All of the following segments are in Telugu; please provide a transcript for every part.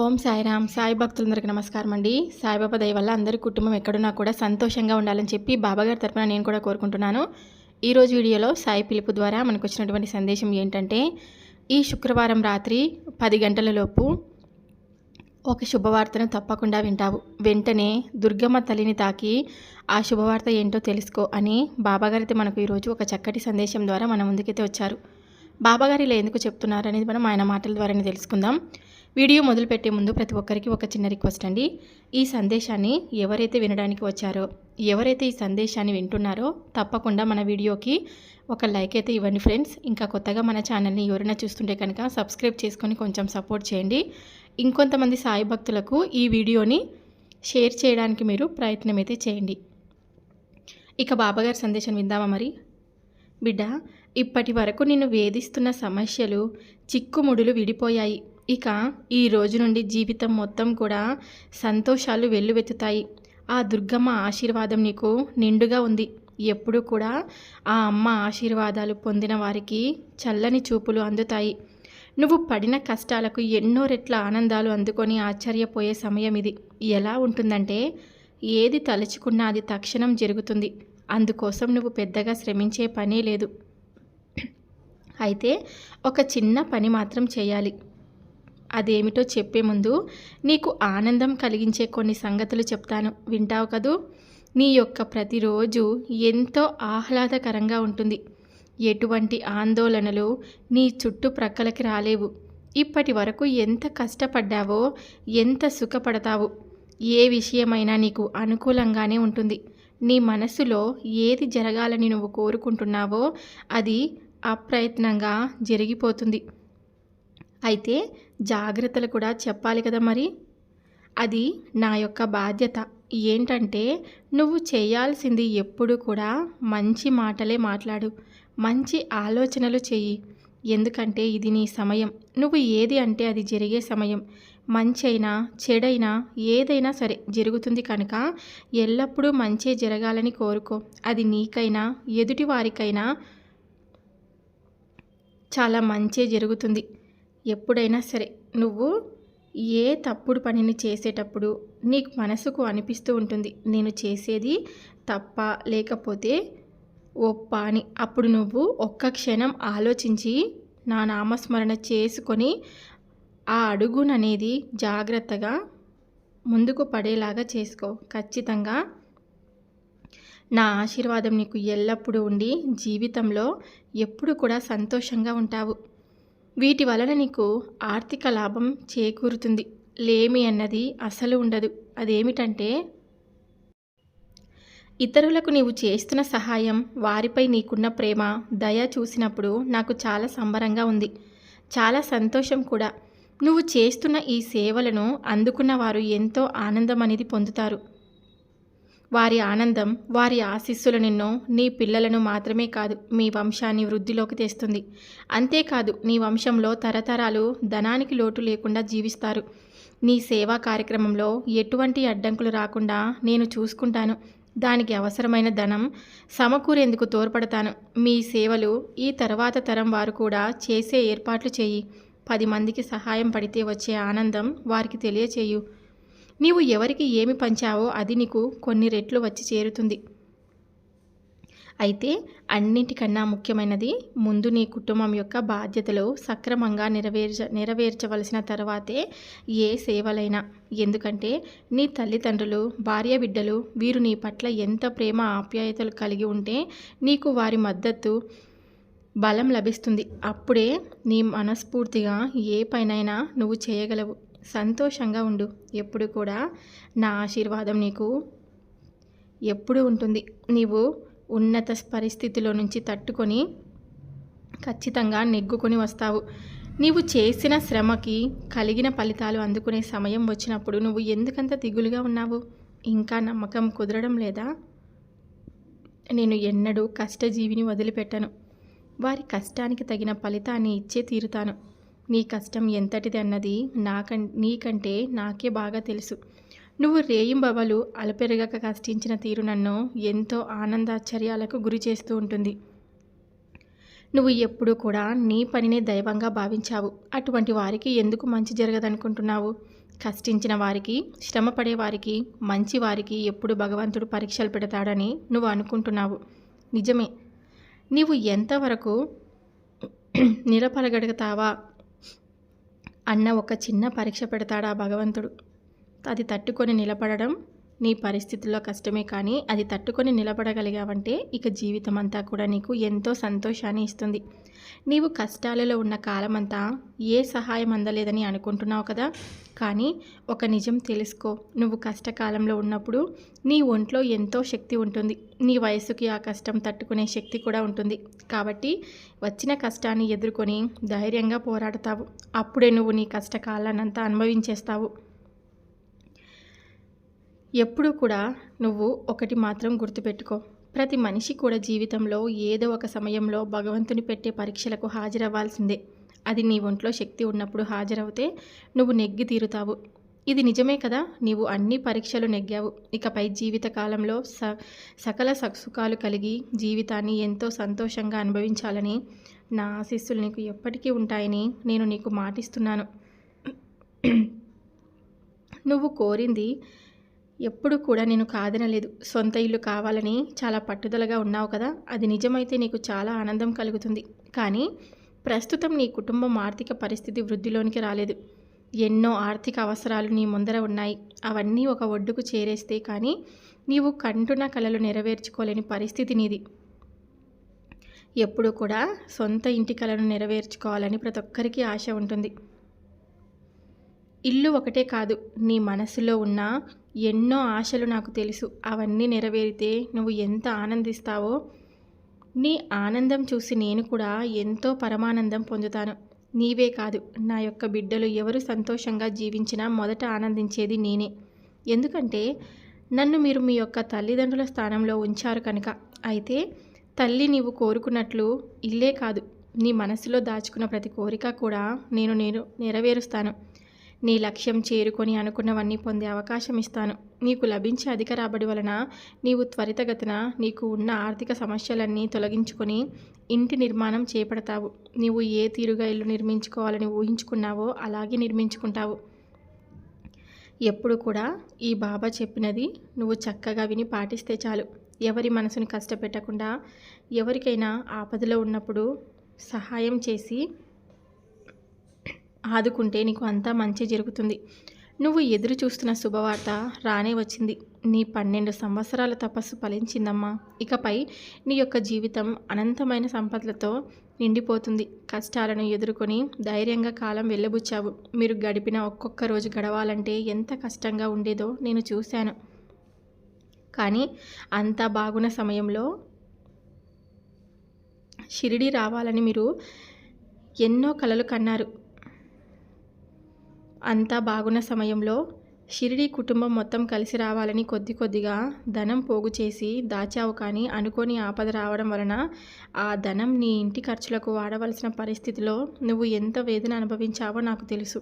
ఓం సాయిరామ్ సాయి భక్తులందరికీ నమస్కారం అండి సాయిబాబా దయ వల్ల అందరి కుటుంబం ఎక్కడున్నా కూడా సంతోషంగా ఉండాలని చెప్పి బాబాగారి తరపున నేను కూడా కోరుకుంటున్నాను. ఈరోజు వీడియోలో సాయి పిలుపు ద్వారా మనకు వచ్చినటువంటి సందేశం ఏంటంటే ఈ శుక్రవారం రాత్రి పది గంటల లోపు ఒక శుభవార్తను తప్పకుండా వింటావు. వెంటనే దుర్గమ్మ తల్లిని తాకి ఆ శుభవార్త ఏంటో తెలుసుకో అని బాబాగారైతే మనకు ఈరోజు ఒక చక్కటి సందేశం ద్వారా మన ముందుకైతే వచ్చారు. బాబాగారు ఇలా ఎందుకు చెప్తున్నారు అనేది మనం ఆయన మాటల ద్వారానే తెలుసుకుందాం. వీడియో మొదలుపెట్టే ముందు ప్రతి ఒక్కరికి ఒక చిన్న రిక్వెస్ట్ అండి. ఈ సందేశాన్ని ఎవరైతే వినడానికి వచ్చారో ఎవరైతే ఈ సందేశాన్ని వింటున్నారో తప్పకుండా మన వీడియోకి ఒక లైక్ అయితే ఇవ్వండి ఫ్రెండ్స్. ఇంకా కొత్తగా మన ఛానల్ని ఎవరైనా చూస్తుంటే కనుక సబ్స్క్రైబ్ చేసుకొని కొంచెం సపోర్ట్ చేయండి. ఇంకొంతమంది సాయి భక్తులకు ఈ వీడియోని షేర్ చేయడానికి మీరు ప్రయత్నం అయితే చేయండి. ఇక బాబాగారి సందేశం విందామా మరి? బిడ్డ ఇప్పటి వరకు నిన్ను వేధిస్తున్న సమస్యలు చిక్కుముడులు విడిపోయాయి. ఇక ఈ రోజు నుండి జీవితం మొత్తం కూడా సంతోషాలు వెల్లువెత్తుతాయి. ఆ దుర్గమ్మ ఆశీర్వాదం నీకు నిండుగా ఉంది. ఎప్పుడూ కూడా ఆ అమ్మ ఆశీర్వాదాలు పొందిన వారికి చల్లని చూపులు అందుతాయి. నువ్వు పడిన కష్టాలకు ఎన్నో రెట్ల ఆనందాలు అందుకొని ఆశ్చర్యపోయే సమయం ఇది. ఎలా ఉంటుందంటే ఏది తలుచుకున్నా అది తక్షణం జరుగుతుంది. అందుకోసం నువ్వు పెద్దగా శ్రమించే పనే లేదు. అయితే ఒక చిన్న పని మాత్రం చేయాలి. అదేమిటో చెప్పే ముందు నీకు ఆనందం కలిగించే కొన్ని సంగతులు చెప్తాను. వింటావు కదూ? నీ యొక్క ప్రతిరోజు ఎంతో ఆహ్లాదకరంగా ఉంటుంది. ఎటువంటి ఆందోళనలు నీ చుట్టుప్రక్కలకి రాలేవు. ఇప్పటి వరకు ఎంత కష్టపడ్డావో ఎంత సుఖపడతావు ఏ విషయమైనా నీకు అనుకూలంగానే ఉంటుంది. నీ మనసులో ఏది జరగాలని నువ్వు కోరుకుంటున్నావో అది అప్రయత్నంగా జరిగిపోతుంది. అయితే జాగ్రత్తలు కూడా చెప్పాలి కదా మరి? అది నా యొక్క బాధ్యత. ఏంటంటే నువ్వు చేయాల్సింది ఎప్పుడు కూడా మంచి మాటలే మాట్లాడు. మంచి ఆలోచనలు చెయ్యి. ఎందుకంటే ఇది నీ సమయం. నువ్వు ఏది అంటే అది జరిగే సమయం. మంచి అయినా చెడైనా ఏదైనా సరే జరుగుతుంది కనుక ఎల్లప్పుడూ మంచే జరగాలని కోరుకో. అది నీకైనా ఎదుటి వారికైనా చాలా మంచే జరుగుతుంది. ఎప్పుడైనా సరే నువ్వు ఏ తప్పుడు పనిని చేసేటప్పుడు నీకు మనసుకు అనిపిస్తూ ఉంటుంది నేను చేసేది తప్ప లేకపోతే ఒప్ప అని. అప్పుడు నువ్వు ఒక్క క్షణం ఆలోచించి నా నామస్మరణ చేసుకొని ఆ అడుగుననేది జాగ్రత్తగా ముందుకు పడేలాగా చేసుకో. ఖచ్చితంగా నా ఆశీర్వాదం నీకు ఎల్లప్పుడూ ఉండి జీవితంలో ఎప్పుడు కూడా సంతోషంగా ఉంటావు. వీటి వలన నీకు ఆర్థిక లాభం చేకూరుతుంది. లేమి అన్నది అసలు ఉండదు. అదేమిటంటే ఇతరులకు నీవు చేస్తున్న సహాయం వారిపై నీకున్న ప్రేమ దయ చూసినప్పుడు నాకు చాలా సంబరంగా ఉంది. చాలా సంతోషం కూడా. నువ్వు చేస్తున్న ఈ సేవలను అందుకున్న వారు ఎంతో ఆనందం అనేది పొందుతారు. వారి ఆనందం వారి ఆశీస్సులు నిన్ను నీ పిల్లలను మాత్రమే కాదు మీ వంశాన్ని వృద్ధిలోకి తెస్తుంది. అంతేకాదు నీ వంశంలో తరతరాలు ధనానికి లోటు లేకుండా జీవిస్తారు. నీ సేవా కార్యక్రమంలో ఎటువంటి అడ్డంకులు రాకుండా నేను చూసుకుంటాను. దానికి అవసరమైన ధనం సమకూరేందుకు తోడ్పడతాను. మీ సేవలు ఈ తర్వాత తరం వారు కూడా చేసే ఏర్పాట్లు చేయి. పది మందికి సహాయం పడితే వచ్చే ఆనందం వారికి తెలియచేయు. నీవు ఎవరికి ఏమి పంచావో అది నీకు కొన్ని రెట్లు వచ్చి చేరుతుంది. అయితే అన్నింటికన్నా ముఖ్యమైనది ముందు నీ కుటుంబం యొక్క బాధ్యతలు సక్రమంగా నెరవేర్చ నెరవేర్చవలసిన తర్వాతే ఏ సేవలైనా. ఎందుకంటే నీ తల్లిదండ్రులు భార్య బిడ్డలు వీరు నీ పట్ల ఎంత ప్రేమ ఆప్యాయతలు కలిగి ఉంటే నీకు వారి మద్దతు బలం లభిస్తుంది. అప్పుడే నీ మనస్ఫూర్తిగా ఏ పైనైనా నువ్వు చేయగలవు. సంతోషంగా ఉండు. ఎప్పుడు కూడా నా ఆశీర్వాదం నీకు ఎప్పుడు ఉంటుంది. నీవు ఉన్నత పరిస్థితిలో నుంచి తట్టుకొని ఖచ్చితంగా నెగ్గుకొని వస్తావు. నీవు చేసిన శ్రమకి కలిగిన ఫలితాలు అందుకునే సమయం వచ్చినప్పుడు నువ్వు ఎందుకంత దిగులుగా ఉన్నావు? ఇంకా నమ్మకం కుదరడం లేదా? నేను ఎన్నడూ కష్టజీవిని వదిలిపెట్టను. వారి కష్టానికి తగిన ఫలితాన్ని ఇచ్చే తీరుతాను. నీ కష్టం ఎంతటిది అన్నది నాకం నీకంటే నాకే బాగా తెలుసు. నువ్వు రేయింబవలు అలపెరగక కష్టించిన తీరు నన్ను ఎంతో ఆనందాశ్చర్యాలకు గురి చేస్తూ ఉంటుంది. నువ్వు ఎప్పుడూ కూడా నీ పనినే దైవంగా భావించావు. అటువంటి వారికి ఎందుకు మంచి జరగదనుకుంటున్నావు? కష్టించిన వారికి శ్రమ పడేవారికి మంచి వారికి ఎప్పుడు భగవంతుడు పరీక్షలు పెడతాడని నువ్వు అనుకుంటున్నావు. నిజమే. నీవు ఎంతవరకు నిలపలగలుగుతావా అన్న ఒక చిన్న పరీక్ష పెడతాడా భగవంతుడు? అది తట్టుకొని నిలబడడం నీ పరిస్థితుల్లో కష్టమే కానీ అది తట్టుకొని నిలబడగలిగావంటే ఇక జీవితం అంతా కూడా నీకు ఎంతో సంతోషాన్ని ఇస్తుంది. నీవు కష్టాలలో ఉన్న కాలమంతా ఏ సహాయం అందలేదని అనుకుంటున్నావు కదా? కానీ ఒక నిజం తెలుసుకో. నువ్వు కష్టకాలంలో ఉన్నప్పుడు నీ ఒంట్లో ఎంతో శక్తి ఉంటుంది. నీ వయసుకి ఆ కష్టం తట్టుకునే శక్తి కూడా ఉంటుంది. కాబట్టి వచ్చిన కష్టాన్ని ఎదుర్కొని ధైర్యంగా పోరాడతావు. అప్పుడే నువ్వు నీ కష్టకాలాన్నంతా అనుభవించేస్తావు. ఎప్పుడూ కూడా నువ్వు ఒకటి మాత్రం గుర్తుపెట్టుకో. ప్రతి మనిషి కూడా జీవితంలో ఏదో ఒక సమయంలో భగవంతుని పెట్టే పరీక్షలకు హాజరవ్వాల్సిందే. అది నీ ఒంట్లో శక్తి ఉన్నప్పుడు హాజరవుతే నువ్వు నెగ్గి తీరుతావు. ఇది నిజమే కదా? నీవు అన్ని పరీక్షలు నెగ్గావు. ఇకపై జీవిత కాలంలో స సకల సుఖాలు కలిగి జీవితాన్ని ఎంతో సంతోషంగా అనుభవించాలని నా ఆశీస్సులు నీకు ఎప్పటికీ ఉంటాయని నేను నీకు మాటిస్తున్నాను. నువ్వు కోరింది ఎప్పుడు కూడా నేను కాదనలేదు. సొంత ఇల్లు కావాలని చాలా పట్టుదలగా ఉన్నావు కదా. అది నిజమైతే నీకు చాలా ఆనందం కలుగుతుంది. కానీ ప్రస్తుతం నీ కుటుంబం ఆర్థిక పరిస్థితి వృద్ధిలోనికి రాలేదు. ఎన్నో ఆర్థిక అవసరాలు నీ ముందర ఉన్నాయి. అవన్నీ ఒక ఒడ్డుకు చేరేస్తే కానీ నీవు కంటున్న కళలు నెరవేర్చుకోలేని పరిస్థితి నీది. ఎప్పుడు కూడా సొంత ఇంటి కళను నెరవేర్చుకోవాలని ప్రతి ఒక్కరికి ఆశ ఉంటుంది. ఇల్లు ఒకటే కాదు నీ మనసులో ఉన్న ఎన్నో ఆశలు నాకు తెలుసు. అవన్నీ నెరవేరితే నువ్వు ఎంత ఆనందిస్తావో? నీ ఆనందం చూసి నేను కూడా ఎంతో పరమానందం పొందుతాను. నీవే కాదు నా యొక్క బిడ్డలు ఎవరు సంతోషంగా జీవించినా మొదట ఆనందించేది నేనే. ఎందుకంటే నన్ను మీరు మీ యొక్క తల్లిదండ్రుల స్థానంలో ఉంచారు కనుక. అయితే తల్లి నీవు కోరుకున్నట్లు ఇల్లే కాదు. నీ మనసులో దాచుకున్న ప్రతి కోరిక కూడా నేను నేను నెరవేరుస్తాను. నీ లక్ష్యం చేరుకొని అనుకున్నవన్నీ పొందే అవకాశం ఇస్తాను. నీకు లభించే అధిక రాబడి వలన నీవు త్వరితగతిన నీకు ఉన్న ఆర్థిక సమస్యలన్నీ తొలగించుకొని ఇంటి నిర్మాణం చేపడతావు. నీవు ఏ తీరుగా ఇల్లు నిర్మించుకోవాలని ఊహించుకున్నావో అలాగే నిర్మించుకుంటావు. ఎప్పుడు కూడా ఈ బాబా చెప్పినది నువ్వు చక్కగా విని పాటిస్తే చాలు. ఎవరి మనసుని కష్టపెట్టకుండా ఎవరికైనా ఆపదలో ఉన్నప్పుడు సహాయం చేసి ఆదుకుంటే నీకు అంతా మంచి జరుగుతుంది. నువ్వు ఎదురు చూస్తున్న శుభవార్త రానే వచ్చింది. నీ పన్నెండు సంవత్సరాల తపస్సు ఫలించిందమ్మా. ఇకపై నీ యొక్క జీవితం అనంతమైన సంపదలతో నిండిపోతుంది. కష్టాలను ఎదుర్కొని ధైర్యంగా కాలం వెళ్ళబుచ్చావు. మీరు గడిపిన ఒక్కొక్క రోజు గడవాలంటే ఎంత కష్టంగా ఉండేదో నేను చూశాను. కానీ అంతా బాగున్న సమయంలో షిరిడి రావాలని మీరు ఎన్నో కలలు కన్నారు. అంతా బాగున్న సమయంలో షిరిడి కుటుంబం మొత్తం కలిసి రావాలని కొద్ది కొద్దిగా ధనం పోగు చేసి దాచావు కానీ అనుకోని ఆపద రావడం వలన ఆ ధనం నీ ఇంటి ఖర్చులకు వాడవలసిన పరిస్థితిలో నువ్వు ఎంత వేదన అనుభవించావో నాకు తెలుసు.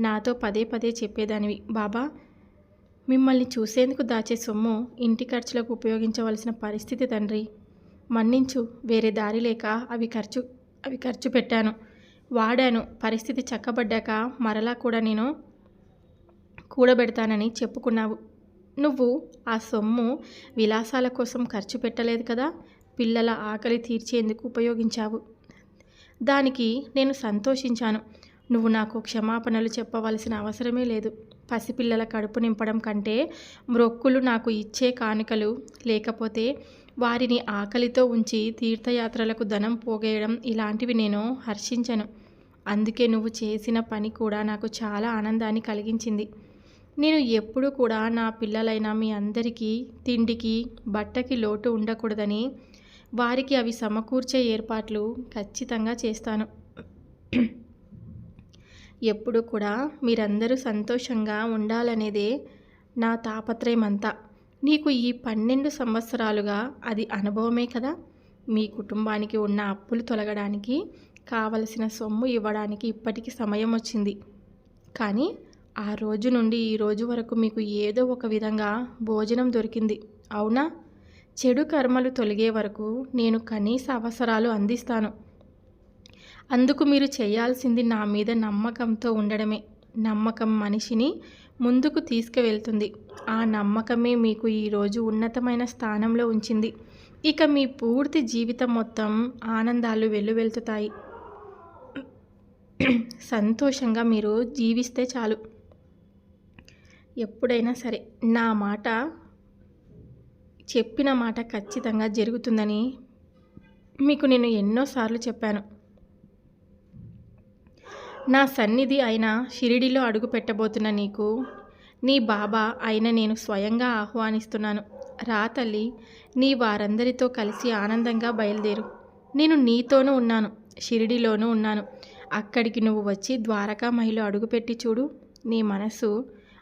నాతో పదే పదే చెప్పేదానివి. బాబా మిమ్మల్ని చూసేందుకు దాచే సొమ్ము ఇంటి ఖర్చులకు ఉపయోగించవలసిన పరిస్థితి తండ్రి. మన్నించు వేరే దారి లేక అవి ఖర్చు అవి ఖర్చు పెట్టాను. వాడాను. పరిస్థితి చక్కబడ్డాక మరలా కూడా నేను కూడబెడతానని చెప్పుకున్నావు. నువ్వు ఆ సొమ్ము విలాసాల కోసం ఖర్చు పెట్టలేదు కదా? పిల్లల ఆకలి తీర్చేందుకు ఉపయోగించావు. దానికి నేను సంతోషించాను. నువ్వు నాకు క్షమాపణలు చెప్పవలసిన అవసరమే లేదు. పసిపిల్లల కడుపు నింపడం కంటే మ్రొక్కులు నాకు ఇచ్చే కానుకలు లేకపోతే వారిని ఆకలితో ఉంచి తీర్థయాత్రలకు ధనం పోగేయడం ఇలాంటివి నేను హర్షించను. అందుకే నువ్వు చేసిన పని కూడా నాకు చాలా ఆనందాన్ని కలిగించింది. నేను ఎప్పుడూ కూడా నా పిల్లలైన మీ అందరికీ తిండికి బట్టకి లోటు ఉండకూడదని వారికి అవి సమకూర్చే ఏర్పాట్లు ఖచ్చితంగా చేస్తాను. ఎప్పుడు కూడా మీరందరూ సంతోషంగా ఉండాలనేదే నా తాపత్రయం అంతా నీకు ఈ పన్నెండు సంవత్సరాలుగా అది అనుభవమే కదా? మీ కుటుంబానికి ఉన్న అప్పులు తొలగడానికి కావలసిన సొమ్ము ఇవ్వడానికి ఇప్పటికి సమయం వచ్చింది. కానీ ఆ రోజు నుండి ఈ రోజు వరకు మీకు ఏదో ఒక విధంగా భోజనం దొరికింది. అవునా? చెడు కర్మలు తొలగే వరకు నేను కనీస అవసరాలు అందిస్తాను. అందుకు మీరు చేయాల్సింది నా మీద నమ్మకంతో ఉండడమే. నమ్మకం మనిషిని ముందుకు తీసుకువెళ్తుంది. ఆ నమ్మకమే మీకు ఈరోజు ఉన్నతమైన స్థానంలో ఉంచింది. ఇక మీ పూర్తి జీవితం మొత్తం ఆనందాలు వెల్లువెళ్తుతాయి సంతోషంగా మీరు జీవిస్తే చాలు. ఎప్పుడైనా సరే నా మాట చెప్పిన మాట ఖచ్చితంగా జరుగుతుందని మీకు నేను ఎన్నోసార్లు చెప్పాను. నా సన్నిధి అయిన షిరిడిలో అడుగు పెట్టబోతున్న నీకు నీ బాబా అయిన నేను స్వయంగా ఆహ్వానిస్తున్నాను. రా తల్లి నీ వారందరితో కలిసి ఆనందంగా బయలుదేరు. నేను నీతోనూ ఉన్నాను షిరిడిలోనూ ఉన్నాను. అక్కడికి నువ్వు వచ్చి ద్వారకా మహిళ అడుగుపెట్టి చూడు. నీ మనసు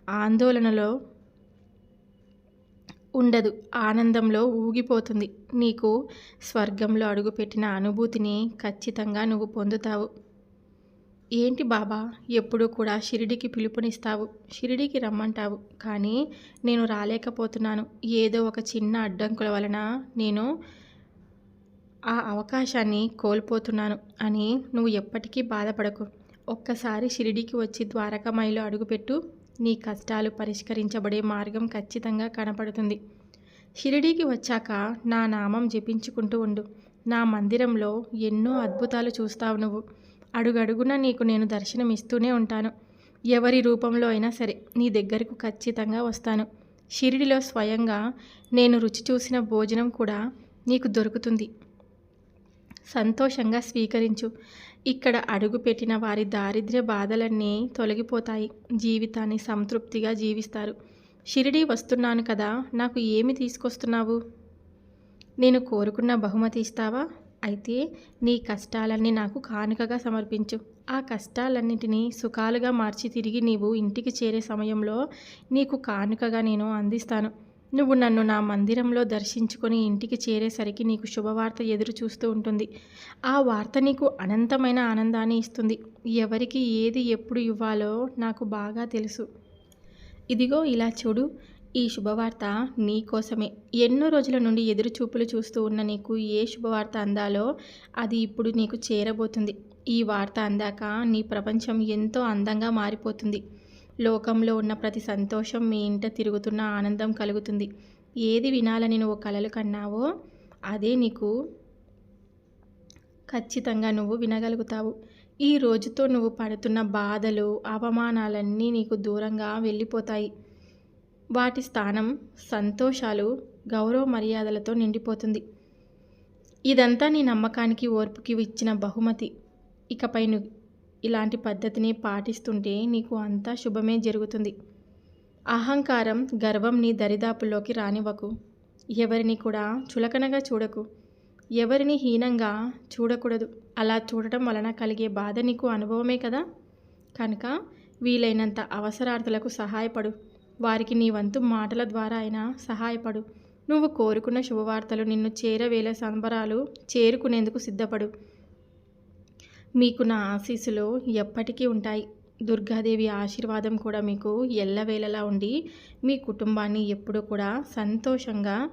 ఆందోళనలో ఉండదు ఆనందంలో ఊగిపోతుంది. నీకు స్వర్గంలో అడుగుపెట్టిన అనుభూతిని ఖచ్చితంగా నువ్వు పొందుతావు. ఏంటి బాబా ఎప్పుడు కూడా షిరిడికి పిలుపునిస్తావు షిరిడికి రమ్మంటావు కానీ నేను రాలేకపోతున్నాను. ఏదో ఒక చిన్న అడ్డంకుల వలన నేను ఆ అవకాశాన్ని కోల్పోతున్నాను అని నువ్వు ఎప్పటికీ బాధపడకు. ఒక్కసారి షిరిడికి వచ్చి ద్వారకామాయిలో అడుగుపెట్టు. నీ కష్టాలు పరిష్కరించబడే మార్గం ఖచ్చితంగా కనపడుతుంది. షిరిడీకి వచ్చాక నా నామం జపించుకుంటూ ఉండు. నా మందిరంలో ఎన్నో అద్భుతాలు చూస్తావు నువ్వు. అడుగడుగున నీకు నేను దర్శనం ఇస్తూనే ఉంటాను. ఎవరి రూపంలో అయినా సరే నీ దగ్గరకు ఖచ్చితంగా వస్తాను. షిరిడిలో స్వయంగా నేను రుచి చూసిన భోజనం కూడా నీకు దొరుకుతుంది. సంతోషంగా స్వీకరించు. ఇక్కడ అడుగుపెట్టిన వారి దారిద్ర్య బాధలన్నీ తొలగిపోతాయి. జీవితాన్ని సంతృప్తిగా జీవిస్తారు. షిరిడి వస్తున్నాను కదా నాకు ఏమి తీసుకొస్తున్నావు? నేను కోరుకున్న బహుమతి ఇస్తావా? అయితే నీ కష్టాలన్నీ నాకు కానుకగా సమర్పించు. ఆ కష్టాలన్నింటినీ సుఖాలుగా మార్చి తిరిగి నీవు ఇంటికి చేరే సమయంలో నీకు కానుకగా నేను అందిస్తాను. నువ్వు నన్ను నా మందిరంలో దర్శించుకొని ఇంటికి చేరేసరికి నీకు శుభవార్త ఎదురు చూస్తూ ఉంటుంది. ఆ వార్త నీకు అనంతమైన ఆనందాన్ని ఇస్తుంది. ఎవరికి ఏది ఎప్పుడు ఇవ్వాలో నాకు బాగా తెలుసు. ఇదిగో ఇలా చూడు ఈ శుభవార్త నీ కోసమే. ఎన్నో రోజుల నుండి ఎదురు చూపులు చూస్తూ ఉన్న నీకు ఏ శుభవార్త అందాలో అది ఇప్పుడు నీకు చేరబోతుంది. ఈ వార్త అందాక నీ ప్రపంచం ఎంతో అందంగా మారిపోతుంది. లోకంలో ఉన్న ప్రతి సంతోషం మీ ఇంట తిరుగుతున్న ఆనందం కలుగుతుంది. ఏది వినాలని నువ్వు కలలు కన్నావో అదే నీకు ఖచ్చితంగా నువ్వు వినగలుగుతావు. ఈ రోజుతో నువ్వు పడుతున్న బాధలు అవమానాలన్నీ నీకు దూరంగా వెళ్ళిపోతాయి. వాటి స్థానం సంతోషాలు గౌరవ మర్యాదలతో నిండిపోతుంది. ఇదంతా నీ నమ్మకానికి ఓర్పుకి ఇచ్చిన బహుమతి. ఇకపై ఇలాంటి పద్ధతిని పాటిస్తుంటే నీకు అంతా శుభమే జరుగుతుంది. అహంకారం గర్వం నీ దరిదాపుల్లోకి రానివ్వకు. ఎవరిని కూడా చులకనగా చూడకు. ఎవరిని హీనంగా చూడకూడదు. అలా చూడటం వలన కలిగే బాధ నీకు అనుభవమే కదా? కనుక వీలైనంత అవసరార్థులకు సహాయపడు. వారికి నీ వంతు మాటల ద్వారా అయినా సహాయపడు. నువ్వు కోరుకున్న శుభవార్తలు నిన్ను చేరవేల సంబరాలు చేరుకునేందుకు సిద్ధపడు. మీకు నా ఆశీస్సులు ఎప్పటికీ ఉంటాయి. దుర్గాదేవి ఆశీర్వాదం కూడా మీకు ఎల్లవేళలా ఉండి మీ కుటుంబాన్ని ఎప్పుడూ కూడా సంతోషంగా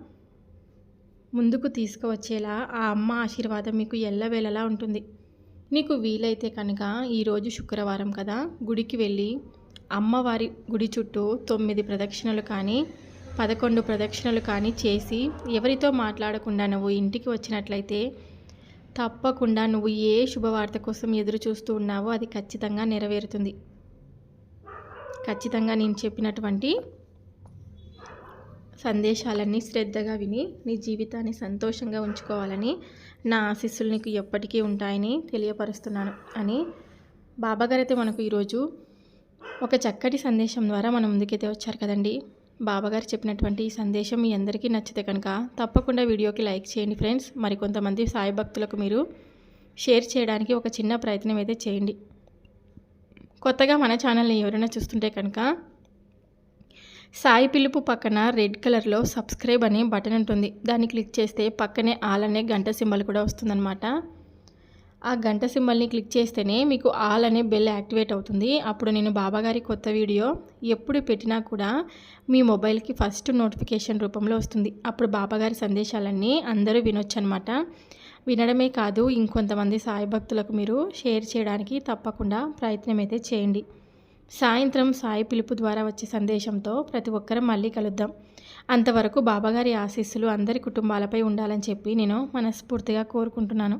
ముందుకు తీసుకువచ్చేలా ఆ అమ్మ ఆశీర్వాదం మీకు ఎల్లవేళలా ఉంటుంది. నీకు వీలైతే కనుక ఈరోజు శుక్రవారం కదా గుడికి వెళ్ళి అమ్మవారి గుడి చుట్టూ తొమ్మిది ప్రదక్షిణలు కానీ పదకొండు ప్రదక్షిణలు కానీ చేసి ఎవరితో మాట్లాడకుండా నువ్వు ఇంటికి వచ్చినట్లయితే తప్పకుండా నువ్వు ఏ శుభవార్త కోసం ఎదురు చూస్తూ ఉన్నావో అది ఖచ్చితంగా నెరవేరుతుంది. ఖచ్చితంగా నేను చెప్పినటువంటి సందేశాలన్నీ శ్రద్ధగా విని నీ జీవితాన్ని సంతోషంగా ఉంచుకోవాలని నా ఆశీస్సులు నీకు ఎప్పటికీ ఉంటాయని తెలియపరుస్తున్నాను అని బాబాగారు అయితే మనకు ఈరోజు ఒక చక్కటి సందేశం ద్వారా మన ముందుకైతే వచ్చారు కదండి. బాబాగారు చెప్పినటువంటి ఈ సందేశం మీ అందరికీ నచ్చితే కనుక తప్పకుండా వీడియోకి లైక్ చేయండి ఫ్రెండ్స్. మరికొంతమంది సాయి భక్తులకు మీరు షేర్ చేయడానికి ఒక చిన్న ప్రయత్నం అయితే చేయండి. కొత్తగా మన ఛానల్ని ఎవరైనా చూస్తుంటే కనుక సాయి పిలుపు పక్కన రెడ్ కలర్లో సబ్స్క్రైబ్ అనే బటన్ ఉంటుంది. దాన్ని క్లిక్ చేస్తే పక్కనే ఆల్ అనే గంట సింబల్ కూడా వస్తుందన్నమాట. ఆ గంట సింబల్ని క్లిక్ చేస్తేనే మీకు ఆల్ అనే బెల్ యాక్టివేట్ అవుతుంది. అప్పుడు నేను బాబాగారి కొత్త వీడియో ఎప్పుడు పెట్టినా కూడా మీ మొబైల్కి ఫస్ట్ నోటిఫికేషన్ రూపంలో వస్తుంది. అప్పుడు బాబాగారి సందేశాలన్నీ అందరూ వినొచ్చు అనమాట వినడమే కాదు ఇంకొంతమంది సాయి భక్తులకు మీరు షేర్ చేయడానికి తప్పకుండా ప్రయత్నం అయితే చేయండి. సాయంత్రం సాయి పిలుపు ద్వారా వచ్చే సందేశంతో ప్రతి ఒక్కరం మళ్ళీ కలుద్దాం. అంతవరకు బాబాగారి ఆశీస్సులు అందరి కుటుంబాలపై ఉండాలని చెప్పి నేను మనస్ఫూర్తిగా కోరుకుంటున్నాను.